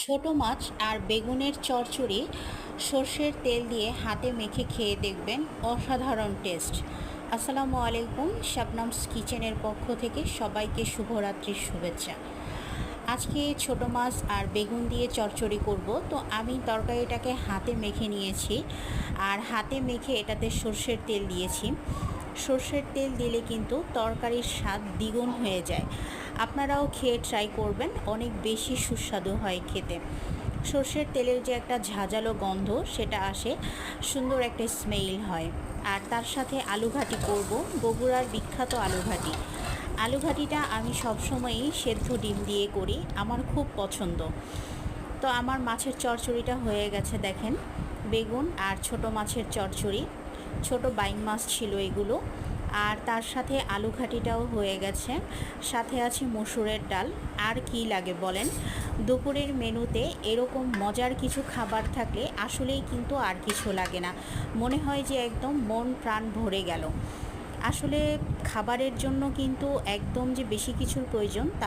ছোট মাছ আর বেগুনের চরচুরি সর্ষের তেল দিয়ে হাতে মেখে খেয়ে দেখবেন অসাধারণ টেস্ট। আসসালামু আলাইকুম শাবনামস কিচেনের পক্ষ থেকে সবাইকে শুভরাত্রির শুভেচ্ছা। আজকে ছোট মাছ আর বেগুন দিয়ে চচ্চড়ি করব। তো আমি তরকারিটাকে হাতে মেখে নিয়েছি। আর হাতে মেখে এটাতে সর্ষের তেল দিয়েছি। সর্ষের তেল দিলে কিন্তু তরকারির স্বাদ দ্বিগুণ হয়ে যায়। আপনারাও খেয়ে ট্রাই করবেন, অনেক বেশি সুস্বাদু হয় খেতে। সর্ষের তেলের যে একটা ঝাঁঝালো গন্ধ, সেটা আসে, সুন্দর একটা স্মেল হয়। আর তার সাথে আলু ঘাটি করব, বগুড়ার বিখ্যাত আলু ঘাটি আলু ঘাটিটা আমি সবসময়ই সেদ্ধ ডিম দিয়ে করি, আমার খুব পছন্দ। তো আমার মাছের চচ্চড়িটা হয়ে গেছে দেখেন, বেগুন আর ছোট মাছের চচ্চড়ি ছোট বাইং মাছ ছিল এগুলো, আর তার সাথে আলু ঘাটিটাও হয়ে গেছে, সাথে আছে মসুরের ডাল, আর কি লাগে বলেন? দুপুরের মেনুতে এরকম মজার কিছু খাবার থাকলে আসলেই কিন্তু আর কিছু লাগে না, মনে হয় যে একদম মন প্রাণ ভরে গেল। আসলে খাবারের জন্য কিন্তু একদম যে বেশি কিছুর প্রয়োজন তা